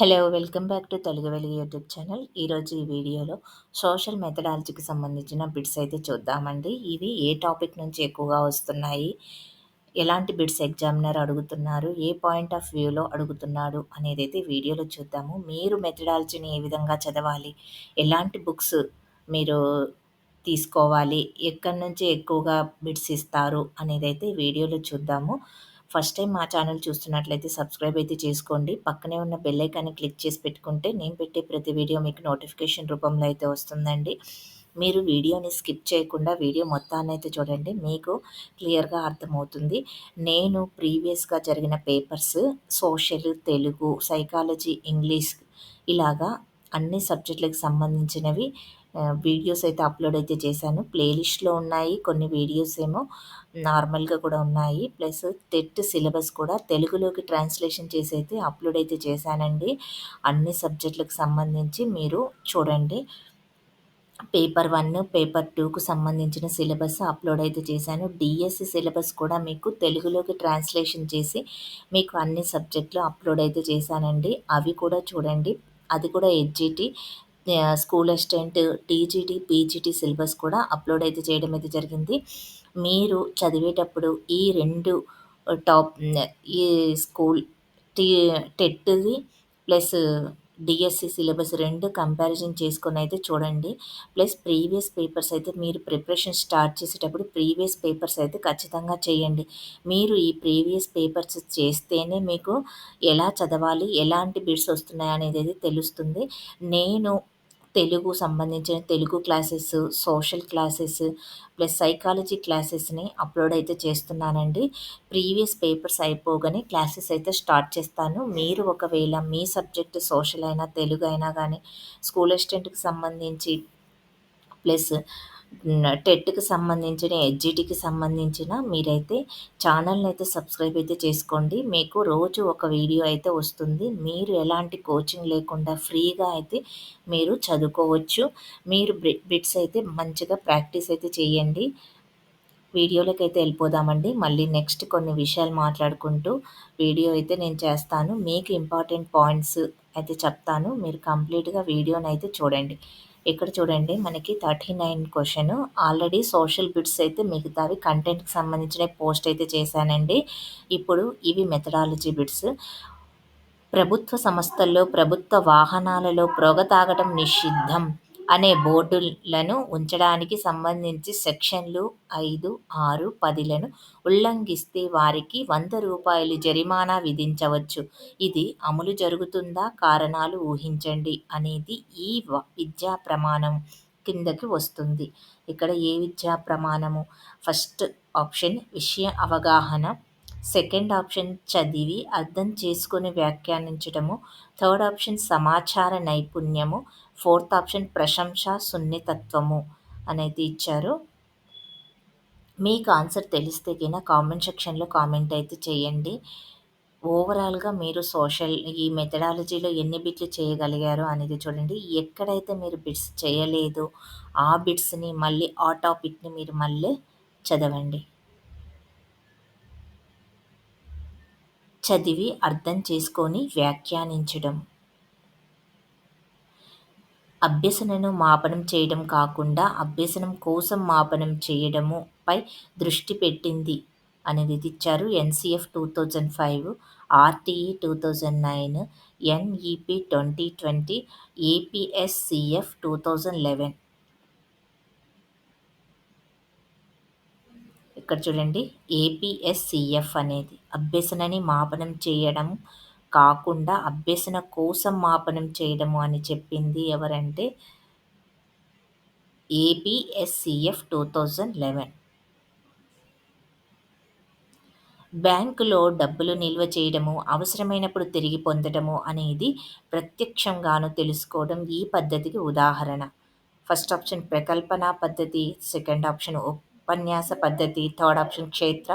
Hello welcome back to Telugu Velugu YouTube channel. ఈరోజు ఈ వీడియోలో సోషల్ మెథడాలజీకి సంబంధించిన బిట్స్ అయితే చూద్దామండి. ఇవి ఏ టాపిక్ నుంచి ఎక్కువగా వస్తున్నాయి? ఎలాంటి బిట్స్ ఎగ్జామినర్ అడుగుతున్నారు? ఏ పాయింట్ ఆఫ్ వ్యూలో అడుగుతున్నాడు అనేది అయితే వీడియోలో చూద్దాము. మీరు మెథడాలజీని ఏ విధంగా చదవాలి? ఎలాంటి బుక్స్ మీరు తీసుకోవాలి? ఎక్కడి నుంచి ఎక్కువగా బిట్స్ ఇస్తారు? అనేది అయితే వీడియోలో చూద్దాము. ఫస్ట్ టైం మా ఛానల్ చూస్తున్నట్లయితే సబ్స్క్రైబ్ అయితే చేసుకోండి. పక్కనే ఉన్న బెల్ ఐకాన్ని క్లిక్ చేసి పెట్టుకుంటే నేను పెట్టే ప్రతి వీడియో మీకు నోటిఫికేషన్ రూపంలో అయితే వస్తుందండి. మీరు వీడియోని స్కిప్ చేయకుండా వీడియో మొత్తాన్ని అయితే చూడండి. మీకు క్లియర్గా అర్థమవుతుంది. నేను ప్రీవియస్గా జరిగిన papers social Telugu psychology English ఇలాగా అన్ని సబ్జెక్టులకు సంబంధించినవి వీడియోస్ అయితే అప్లోడ్ అయితే చేశాను. ప్లేలిస్ట్లో ఉన్నాయి కొన్ని వీడియోస్ ఏమో నార్మల్గా కూడా ఉన్నాయి. ప్లస్ టెట్ సిలబస్ కూడా తెలుగులోకి ట్రాన్స్లేషన్ చేసి అయితే అప్లోడ్ అయితే చేశానండి. అన్ని సబ్జెక్టులకు సంబంధించి మీరు చూడండి. పేపర్ వన్ పేపర్ టూకు సంబంధించిన సిలబస్ అప్లోడ్ అయితే చేశాను. డిఎస్సి సిలబస్ కూడా మీకు తెలుగులోకి ట్రాన్స్లేషన్ చేసి మీకు అన్ని సబ్జెక్టులు అప్లోడ్ అయితే చేశానండి. అవి కూడా చూడండి. అది కూడా HGT school assistant TGT PGT syllabus కూడా అప్లోడ్ అయితే చేయడం అయితే జరిగింది. మీరు చదివేటప్పుడు ఈ రెండు టాప్ ఈ స్కూల్ టీ టెట్ది ప్లస్ డిఎస్సి సిలబస్ రెండు కంపారిజన్ చేసుకొని అయితే చూడండి. ప్లస్ ప్రీవియస్ పేపర్స్ అయితే మీరు ప్రిపరేషన్ స్టార్ట్ చేసేటప్పుడు ప్రీవియస్ పేపర్స్ అయితే ఖచ్చితంగా చేయండి. మీరు ఈ ప్రీవియస్ పేపర్స్ చేస్తేనే మీకు ఎలా చదవాలి ఎలాంటి బిడ్స్ వస్తున్నాయి అనేది తెలుస్తుంది. నేను తెలుగు సంబంధించిన Telugu classes social classes plus psychology క్లాసెస్ని upload అయితే చేస్తున్నానండి. ప్రీవియస్ పేపర్స్ అయిపోగానే క్లాసెస్ అయితే స్టార్ట్ చేస్తాను. మీరు ఒకవేళ మీ సబ్జెక్ట్ సోషల్ అయినా తెలుగు అయినా కానీ స్కూల్ అసిస్టెంట్కి సంబంధించి ప్లస్ టెట్కి సంబంధించిన ఎడ్జిటికి సంబంధించిన మీరైతే ఛానల్ని అయితే సబ్స్క్రైబ్ అయితే చేసుకోండి. మీకు రోజు ఒక వీడియో అయితే వస్తుంది. మీరు ఎలాంటి కోచింగ్ లేకుండా ఫ్రీగా అయితే మీరు చదువుకోవచ్చు. మీరు బిట్స్ అయితే మంచిగా ప్రాక్టీస్ అయితే చేయండి. వీడియోలోకి అయితే వెళ్ళిపోదామండి. మళ్ళీ నెక్స్ట్ కొన్ని విషయాలు మాట్లాడుకుంటూ వీడియో అయితే నేను చేస్తాను. మీకు ఇంపార్టెంట్ పాయింట్స్ అయితే చెప్తాను. మీరు కంప్లీట్గా వీడియోని అయితే చూడండి. ఇక్కడ చూడండి మనకి thirty nine question already social bits అయితే మిగతావి కంటెంట్కి సంబంధించిన పోస్ట్ అయితే చేశానండి. ఇప్పుడు ఇవి మెథడాలజీ బిట్స్ ప్రభుత్వ సంస్థల్లో ప్రభుత్వ వాహనాలలో పొగ తాగటం నిషిద్ధం. అనే బోర్డులను ఉంచడానికి సంబంధించి సెక్షన్లు ఐదు ఆరు పదిలను ఉల్లంఘిస్తే వారికి వంద రూపాయలు జరిమానా విధించవచ్చు. ఇది అమలు జరుగుతుందా? కారణాలు ఊహించండి అనేది ఈ విద్యా ప్రమాణం కిందకి వస్తుంది. ఇక్కడ ఏ విద్యా ప్రమాణము? ఫస్ట్ ఆప్షన్ విషయ అవగాహన సెకండ్ ఆప్షన్ చదివి అర్థం చేసుకుని వ్యాఖ్యానించడము. థర్డ్ ఆప్షన్ సమాచార నైపుణ్యము. ఫోర్త్ ఆప్షన్ ప్రశంస సున్నితత్వము అనేది ఇచ్చారు. మీకు ఆన్సర్ తెలిస్తే కింద కామెంట్ సెక్షన్లో కామెంట్ అయితే చేయండి. ఓవరాల్గా మీరు సోషల్ ఈ మెథడాలజీలో ఎన్ని బిట్లు చేయగలిగారు అనేది చూడండి. ఎక్కడైతే మీరు బిట్స్ చేయలేదు ఆ బిట్స్ని మళ్ళీ ఆ టాపిక్ని మీరు మళ్ళీ చదవండి. చదివి అర్థం చేసుకొని వ్యాఖ్యానించడం. అభ్యసనను మాపనం చేయడం కాకుండా అభ్యసనం కోసం మాపనం చేయడముపై దృష్టి పెట్టింది అనేది ఇచ్చారు NCF two thousand five RTE two thousand nine NEP twenty twenty APSCF two thousand eleven. ఇక్కడ చూడండి ఏపీఎస్సిఎఫ్ అనేది. అభ్యసనని మాపనం చేయడం కాకుండా అభ్యసన కోసం మాపనం చేయడము అని చెప్పింది ఎవరంటే ఏపీఎస్సిఎఫ్ టూ థౌజండ్ లెవెన్. బ్యాంకులో డబ్బులు నిల్వ చేయడము అవసరమైనప్పుడు తిరిగి పొందడము అనేది ప్రత్యక్షంగాను తెలుసుకోవడం ఈ పద్ధతికి ఉదాహరణ. ఫస్ట్ ఆప్షన్ ప్రకల్పన పద్ధతి సెకండ్ ఆప్షన్ ఉపన్యాస పద్ధతి థర్డ్ ఆప్షన్ క్షేత్ర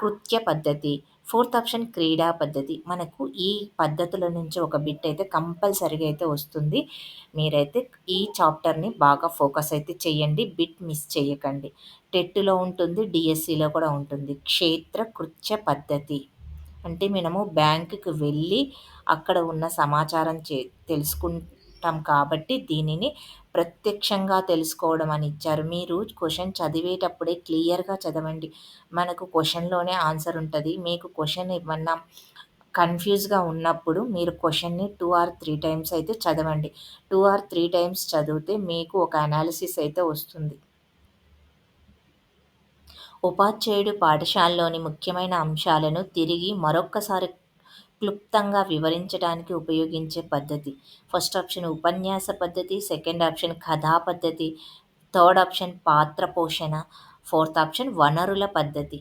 కృత్య పద్ధతి ఫోర్త్ ఆప్షన్ క్రీడా పద్ధతి. మనకు ఈ పద్ధతుల నుంచి ఒక బిట్ అయితే కంపల్సరీగా అయితే వస్తుంది. మీరైతే ఈ చాప్టర్ని బాగా ఫోకస్ అయితే చేయండి. బిట్ మిస్ చేయకండి. టెట్లో ఉంటుంది డిఎస్సిలో కూడా ఉంటుంది. క్షేత్ర కృత్య పద్ధతి. అంటే మనము బ్యాంకుకి వెళ్ళి అక్కడ ఉన్న సమాచారం చే తెలుసుకుంటాం కాబట్టి దీనిని ప్రత్యక్షంగా తెలుసుకోవడం అని ఇచ్చారు. మీరు క్వశ్చన్ చదివేటప్పుడే క్లియర్గా చదవండి. మనకు క్వశ్చన్లోనే ఆన్సర్ ఉంటుంది. మీకు క్వశ్చన్ ఏమన్నా కన్ఫ్యూజ్గా ఉన్నప్పుడు మీరు క్వశ్చన్ని టూ ఆర్ త్రీ టైమ్స్ అయితే చదవండి. టూ ఆర్ త్రీ టైమ్స్ చదివితే మీకు ఒక అనాలిసిస్ అయితే వస్తుంది. ఉపాధ్యాయుడు పాఠశాలలోని ముఖ్యమైన అంశాలను తిరిగి మరొక్కసారి క్లుప్తంగా వివరించడానికి ఉపయోగించే పద్ధతి. ఫస్ట్ ఆప్షన్ ఉపన్యాస పద్ధతి సెకండ్ ఆప్షన్ కథా పద్ధతి థర్డ్ ఆప్షన్ పాత్ర పోషణ ఫోర్త్ ఆప్షన్ వనరుల పద్ధతి.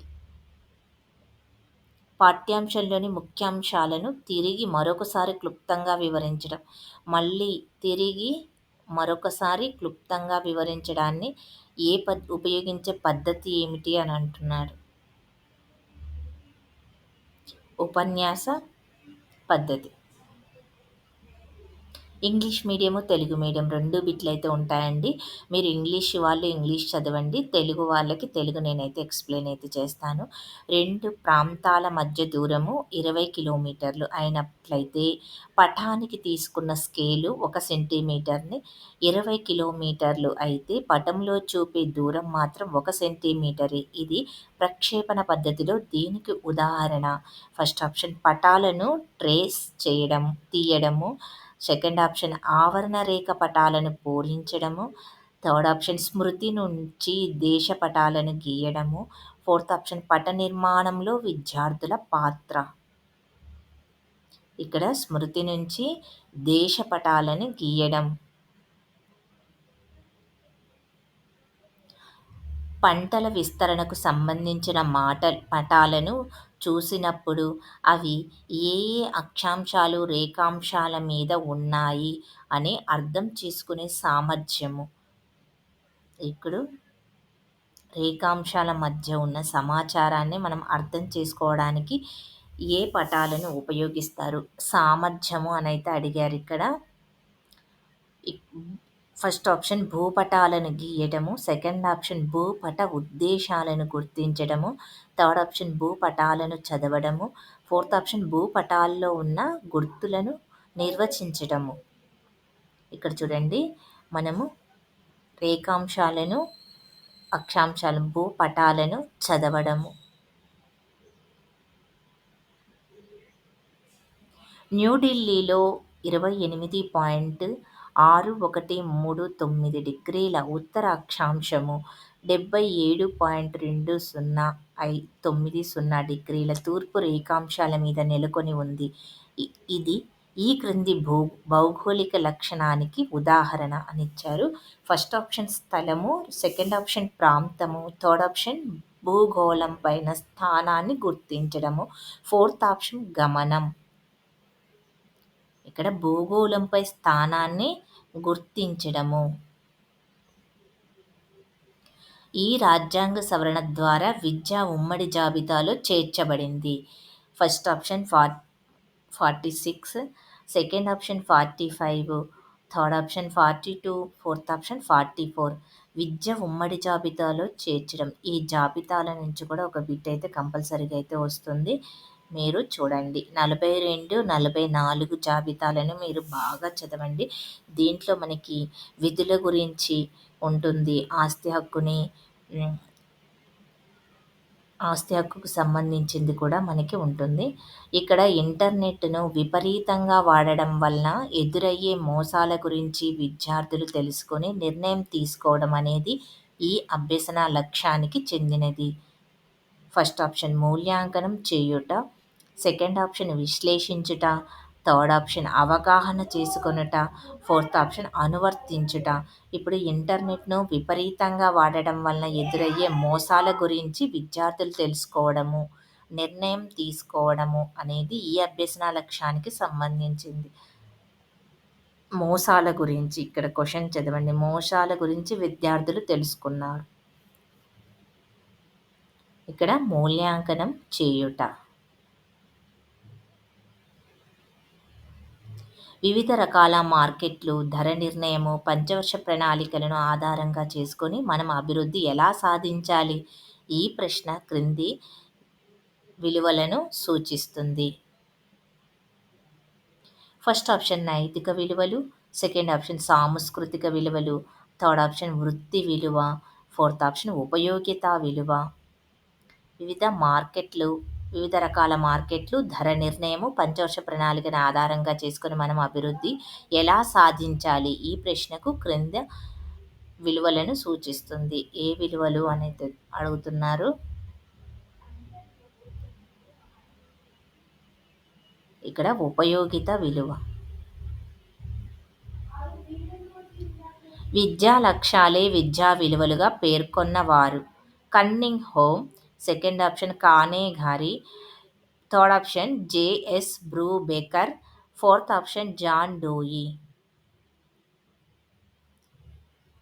పాఠ్యాంశంలోని ముఖ్యాంశాలను తిరిగి మరొకసారి క్లుప్తంగా వివరించడం. మళ్ళీ తిరిగి మరొకసారి క్లుప్తంగా వివరించడాన్ని ఏ పద్ ఉపయోగించే పద్ధతి ఏమిటి అని అంటున్నారు ఉపన్యాస పద్ధతి ఇంగ్లీష్ మీడియము తెలుగు మీడియం రెండు బిట్లు అయితే ఉంటాయండి. మీరు ఇంగ్లీష్ వాళ్ళు ఇంగ్లీష్ చదవండి. తెలుగు వాళ్ళకి తెలుగు నేనైతే ఎక్స్ప్లెయిన్ అయితే చేస్తాను. రెండు ప్రాంతాల మధ్య దూరము ఇరవై కిలోమీటర్లు అయినట్లయితే పటానికి తీసుకున్న స్కేలు ఒక సెంటీమీటర్ని ఇరవై కిలోమీటర్లు అయితే పటంలో చూపే దూరం మాత్రం ఒక సెంటీమీటర్. ఇది ప్రక్షేపణ పద్ధతిలో దీనికి ఉదాహరణ. ఫస్ట్ ఆప్షన్ పటాలను ట్రేస్ చేయడం తీయడము. సెకండ్ ఆప్షన్ ఆవరణ రేఖ పటాలను పూరించడము థర్డ్ ఆప్షన్ స్మృతి నుంచి దేశ పటాలను గీయడము. ఫోర్త్ ఆప్షన్ పట నిర్మాణంలో విద్యార్థుల పాత్ర. ఇక్కడ స్మృతి నుంచి దేశ పటాలను గీయడం. పంటల విస్తరణకు సంబంధించిన మాట పటాలను చూసినప్పుడు అవి ఏ ఏ అక్షాంశాలు రేఖాంశాల మీద ఉన్నాయి అని అర్థం చేసుకునే సామర్థ్యము. ఇప్పుడు రేఖాంశాల మధ్య ఉన్న సమాచారాన్ని మనం అర్థం చేసుకోవడానికి ఏ పటాలను ఉపయోగిస్తారు? సామర్థ్యము అని అయితే అడిగారు ఇక్కడ. ఫస్ట్ ఆప్షన్ భూపటాలను గీయటము సెకండ్ ఆప్షన్ భూపట ఉద్దేశాలను గుర్తించడము థర్డ్ ఆప్షన్ భూపటాలను చదవడము ఫోర్త్ ఆప్షన్ భూపటాల్లో ఉన్న గుర్తులను నిర్వచించడము ఇక్కడ చూడండి మనము రేఖాంశాలను అక్షాంశాలు భూపటాలను చదవడము. న్యూఢిల్లీలో ఇరవై ఎనిమిది పాయింట్ ఆరు ఒకటి మూడు తొమ్మిది డిగ్రీల ఉత్తర అక్షాంశము డెబ్బై ఏడు పాయింట్ రెండు సున్నా ఐ తొమ్మిది సున్నా డిగ్రీల తూర్పు రేఖాంశాల మీద నెలకొని ఉంది. ఇది ఈ క్రింది భూ భౌగోళిక లక్షణానికి ఉదాహరణ అని ఇచ్చారు. ఫస్ట్ ఆప్షన్ స్థలము సెకండ్ ఆప్షన్ ప్రాంతము థర్డ్ ఆప్షన్ భూగోళం పైన స్థానాన్ని గుర్తించడము ఫోర్త్ ఆప్షన్ గమనం. ఇక్కడ భూగోళంపై స్థానాన్ని గుర్తించడము. ఈ రాజ్యాంగ సవరణ ద్వారా విద్య ఉమ్మడి జాబితాలో చేర్చబడింది. First option far forty six second option forty five third option forty two fourth option forty four. విద్య ఉమ్మడి జాబితాలో చేర్చడం. ఈ జాబితాల నుంచి కూడా ఒక బిట్ అయితే కంపల్సరీగా అయితే వస్తుంది. మీరు చూడండి. నలభై రెండు నలభై నాలుగు జాబితాలను మీరు బాగా చదవండి. దీంట్లో మనకి విధుల గురించి ఉంటుంది. ఆస్తి హక్కుని ఆస్తి హక్కుకు సంబంధించింది కూడా మనకి ఉంటుంది. ఇక్కడ ఇంటర్నెట్ను విపరీతంగా వాడడం వలన ఎదురయ్యే మోసాల గురించి విద్యార్థులు తెలుసుకొని నిర్ణయం తీసుకోవడం అనేది ఈ అభ్యసన లక్ష్యానికి చెందినది. ఫస్ట్ ఆప్షన్ మూల్యాంకనం చేయుట. సెకండ్ ఆప్షన్ విశ్లేషించుట థర్డ్ ఆప్షన్ అవగాహన చేసుకొనుట ఫోర్త్ ఆప్షన్ అనువర్తించుట. ఇప్పుడు ఇంటర్నెట్ను విపరీతంగా వాడడం వలన ఎదురయ్యే మోసాల గురించి విద్యార్థులు తెలుసుకోవడము నిర్ణయం తీసుకోవడము అనేది ఈ అభ్యసన లక్ష్యానికి సంబంధించింది. మోసాల గురించి ఇక్కడ క్వశ్చన్ చదవండి. మోసాల గురించి విద్యార్థులు తెలుసుకున్నారు. ఇక్కడ మూల్యాంకనం చేయుట. వివిధ రకాల మార్కెట్లు ధర నిర్ణయము పంచవర్ష ప్రణాళికలను ఆధారంగా చేసుకొని మనం అభివృద్ధి ఎలా సాధించాలి? ఈ ప్రశ్న క్రింది విలువలను సూచిస్తుంది. ఫస్ట్ ఆప్షన్ నైతిక విలువలు సెకండ్ ఆప్షన్ సాంస్కృతిక విలువలు థర్డ్ ఆప్షన్ వృత్తి విలువ ఫోర్త్ ఆప్షన్ ఉపయోగిత విలువ. వివిధ మార్కెట్లు వివిధ రకాల మార్కెట్లు ధర నిర్ణయము పంచవర్ష ప్రణాళికను ఆధారంగా చేసుకుని మనం అభివృద్ధి ఎలా సాధించాలి? ఈ ప్రశ్నకు క్రింద విలువలను సూచిస్తుంది. ఏ విలువలు అనేది అడుగుతున్నారు? ఇక్కడ ఉపయోగిత విలువ. విద్యా లక్ష్యాలే విద్యా విలువలుగా పేర్కొన్నవారు. కన్నింగ్ హోమ్ సెకండ్ ఆప్షన్ కానే ఘారి. Third option JS Brubacher fourth option John Dewey.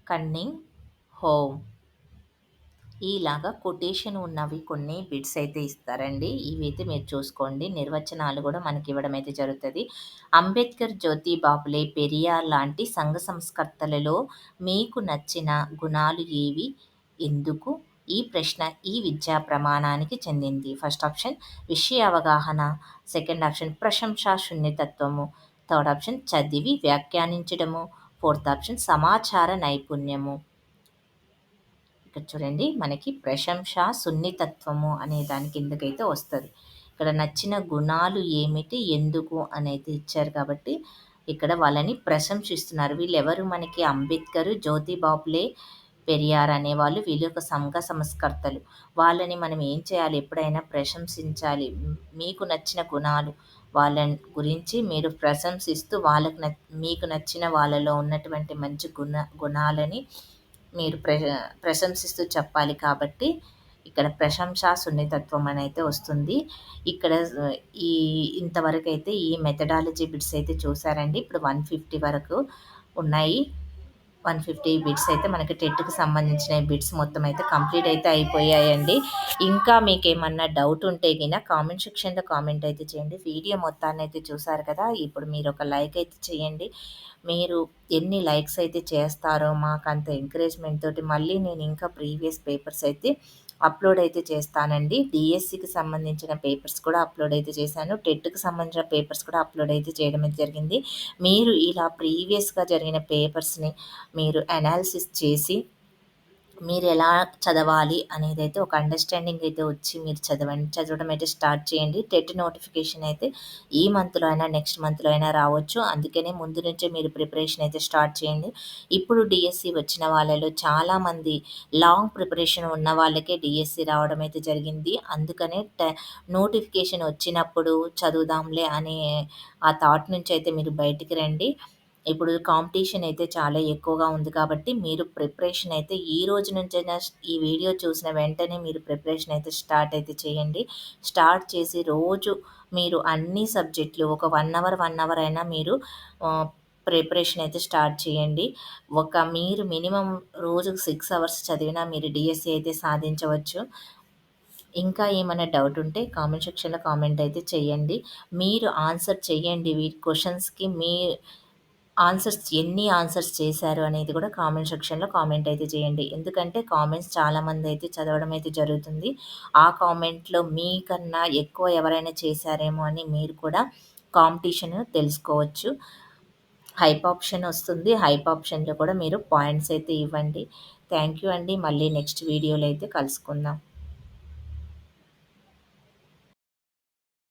Cunningham. ఇలాగా కొటేషన్ ఉన్నవి కొన్ని బిట్స్ అయితే ఇస్తారండి. ఇవైతే మీరు చూసుకోండి. నిర్వచనాలు కూడా మనకి ఇవ్వడం అయితే జరుగుతుంది. అంబేద్కర్ జ్యోతి బాపులే పెరియార్ లాంటి సంఘ సంస్కర్తలలో మీకు నచ్చిన గుణాలు ఏవి? ఎందుకు? ఈ ప్రశ్న ఈ విద్యా ప్రమాణానికి చెందింది. ఫస్ట్ ఆప్షన్ విషయ అవగాహన. సెకండ్ ఆప్షన్ ప్రశంసా శూన్యతత్వము. థర్డ్ ఆప్షన్ చదివి వ్యాఖ్యానించడము. ఫోర్త్ ఆప్షన్ సమాచార నైపుణ్యము. ఇక్కడ చూడండి మనకి ప్రశంస సున్నితత్వము అనే దాని కిందకైతే వస్తుంది. ఇక్కడ నచ్చిన గుణాలు ఏమిటి ఎందుకు అనేది ఇచ్చారు కాబట్టి ఇక్కడ వాళ్ళని ప్రశంసిస్తున్నారు. వీళ్ళెవరు మనకి? అంబేద్కర్ జ్యోతిబాపులే పెరియార్ అనేవాళ్ళు వీళ్ళు ఒక సంఘ సంస్కర్తలు. వాళ్ళని మనం ఏం చేయాలి? ఎప్పుడైనా ప్రశంసించాలి. మీకు నచ్చిన గుణాలు వాళ్ళ గురించి మీరు ప్రశంసిస్తూ వాళ్ళకు న మీకు నచ్చిన వాళ్ళలో ఉన్నటువంటి మంచి గుణ గుణాలని మీరు ప్ర ప్రశంసిస్తూ చెప్పాలి కాబట్టి ఇక్కడ ప్రశంసా సున్నితత్వం అని అయితే వస్తుంది. ఇక్కడ ఈ ఇంతవరకు అయితే ఈ మెథడాలజీ బిట్స్ అయితే చూసారండి. ఇప్పుడు వన్ ఫిఫ్టీ వరకు ఉన్నాయి. వన్ ఫిఫ్టీ బిట్స్ అయితే మనకి టెట్కి సంబంధించిన బిట్స్ మొత్తం అయితే కంప్లీట్ అయితే అయిపోయాయండి. ఇంకా మీకు ఏమన్నా డౌట్ ఉంటే కినా కామెంట్ సెక్షన్లో కామెంట్ అయితే చేయండి. వీడియో మొత్తాన్ని అయితే చూసారు కదా ఇప్పుడు మీరు ఒక లైక్ అయితే చేయండి. మీరు ఎన్ని లైక్స్ అయితే చేస్తారో మాకు అంత ఎంకరేజ్మెంట్ తోటి మళ్ళీ నేను ఇంకా ప్రీవియస్ పేపర్స్ అయితే అప్లోడ్ అయితే చేస్తానండి. డిఎస్సికి సంబంధించిన పేపర్స్ కూడా అప్లోడ్ అయితే చేశాను. టెట్కి సంబంధించిన పేపర్స్ కూడా అప్లోడ్ అయితే చేయడం జరిగింది. మీరు ఇలా ప్రీవియస్గా జరిగిన పేపర్స్ని మీరు అనాలిసిస్ చేసి మీరు ఎలా చదవాలి అనేది అయితే ఒక అండర్స్టాండింగ్ అయితే వచ్చి మీరు చదవండి. చదవడం అయితే స్టార్ట్ చేయండి. టెట్ నోటిఫికేషన్ అయితే ఈ మంత్లో అయినా నెక్స్ట్ మంత్లో అయినా రావచ్చు. అందుకనే ముందు నుంచే మీరు ప్రిపరేషన్ అయితే స్టార్ట్ చేయండి. ఇప్పుడు డిఎస్సి వచ్చిన వాళ్ళలో చాలామంది లాంగ్ ప్రిపరేషన్ ఉన్న వాళ్ళకే డిఎస్సి రావడం అయితే జరిగింది. అందుకనే నోటిఫికేషన్ వచ్చినప్పుడు చదువుదాంలే అనే ఆ థాట్ నుంచి అయితే మీరు బయటికి రండి. ఇప్పుడు కాంపిటీషన్ అయితే చాలా ఎక్కువగా ఉంది కాబట్టి మీరు ప్రిపరేషన్ అయితే ఈ రోజు నుంచైనా ఈ వీడియో చూసిన వెంటనే మీరు ప్రిపరేషన్ అయితే స్టార్ట్ అయితే చేయండి. స్టార్ట్ చేసి రోజు మీరు అన్ని సబ్జెక్టులు ఒక వన్ అవర్ వన్ అవర్ అయినా మీరు ప్రిపరేషన్ అయితే స్టార్ట్ చేయండి. ఒక మీరు మినిమం రోజుకు సిక్స్ అవర్స్ చదివినా మీరు డిఎస్సి అయితే సాధించవచ్చు. ఇంకా ఏమైనా డౌట్ ఉంటే కామెంట్ సెక్షన్లో కామెంట్ అయితే చేయండి. మీరు ఆన్సర్ చేయండి. వీటి క్వశ్చన్స్కి మీ ఆన్సర్స్ ఎన్ని ఆన్సర్స్ చేశారు అనేది కూడా కామెంట్ సెక్షన్లో కామెంట్ అయితే చేయండి. ఎందుకంటే కామెంట్స్ చాలామంది అయితే చదవడం అయితే జరుగుతుంది. ఆ కామెంట్లో మీకన్నా ఎక్కువ ఎవరైనా చేశారేమో అని మీరు కూడా కాంపిటీషన్ తెలుసుకోవచ్చు. హైప్ ఆప్షన్ వస్తుంది. హైప్ ఆప్షన్లో కూడా మీరు పాయింట్స్ అయితే ఇవ్వండి. థ్యాంక్ యూ అండి. మళ్ళీ నెక్స్ట్ వీడియోలో అయితే కలుసుకుందాం.